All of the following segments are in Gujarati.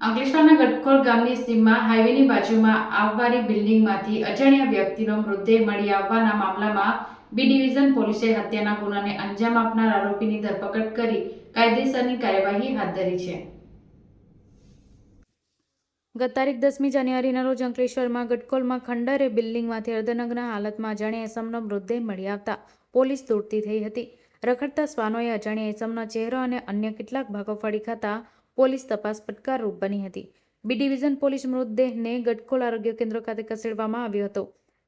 અંકલેશ્વરના ગટખોલ ગામની સીમમાં હાઈવેની બાજુમાં આવનારી બિલ્ડિંગમાંથી અજાણ્યા વ્યક્તિનો મૃતદેહ મળી આવવાના મામલામાં બી ડિવિઝન પોલીસે હત્યાના ગુનાને અંજામ આપનાર આરોપીની ધરપકડ કરી કાયદેસરની કાર્યવાહી હાથ ધરી છે. ગત તારીખ દસમી જાન્યુઆરીના રોજ અંકલેશ્વરમાં ગટકોલમાં ખંડરે બિલ્ડિંગમાંથી અર્ધનગ્ન હાલતમાં અજાણ્યા એસમનો મૃતદેહ મળી આવતા પોલીસ દોડતી થઈ હતી. રખડતા શ્વાનોએ અજાણ્યા એસમનો ચહેરો અને અન્ય કેટલાક ભાગો ફળી ખાતા પોલીસ તપાસ પડકારરૂપ બની હતી. બી ડિવિઝન પોલીસ મૃતદેહને ગટકોલ આરોગ્ય કેન્દ્ર ખાતે ખસેડવામાં આવ્યો હતો.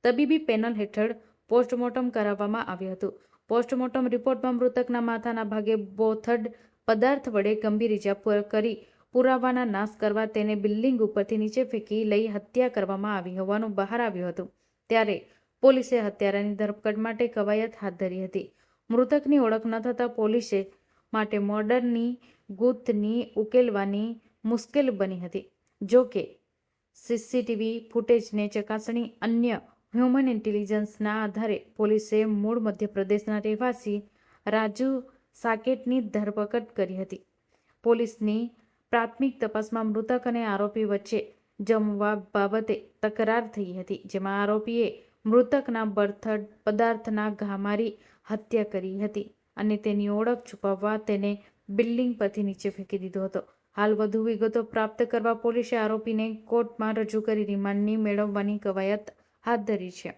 તબીબી પેનલ હેઠળ પોસ્ટમોર્ટમ કરાવવામાં આવ્યું હતું. પોસ્ટમોર્ટમ રિપોર્ટમાં મૃતકના માથાના ભાગે બોથડ પદાર્થ વડે ગંભીર ઇજા કરી પુરાવાના નાશ કરવા તેને બિલ્ડિંગ ઉપરથી નીચે ફેંકી લઈ હત્યા કરવામાં આવી હોવાનું બહાર આવ્યું હતું. ત્યારે પોલીસે હત્યારાની ધરપકડ માટે કવાયત હાથ ધરી હતી. મૃતકની ઓળખ ન થતાં પોલીસે માટે મર્ડરની ગુથની ઉકેલવાની મુશ્કેલ બની હતી. જો કે, સીસીટીવી ફૂટેજને ચકાસણી અન્ય હ્યુમન ઇન્ટેલિજન્સના આધારે પોલીસે મૂળ મધ્યપ્રદેશના રહેવાસી રાજુ સાકેટની ધરપકડ કરી હતી. પોલીસની પ્રાથમિક તપાસમાં મૃતક અને આરોપી વચ્ચે જમવા બાબતે તકરાર થઈ હતી, જેમાં આરોપીએ મૃતકના બર્થડ પદાર્થના ઘા મારી હત્યા કરી હતી. અને તેની ઓળખ છુપાવવા તેને બિલ્ડિંગ પરથી નીચે ફેંકી દીધો હતો. હાલ વધુ વિગતો પ્રાપ્ત કરવા પોલીસે આરોપીને કોર્ટમાં રજૂ કરી રિમાન્ડની મેળવવાની કવાયત હાથ ધરી છે.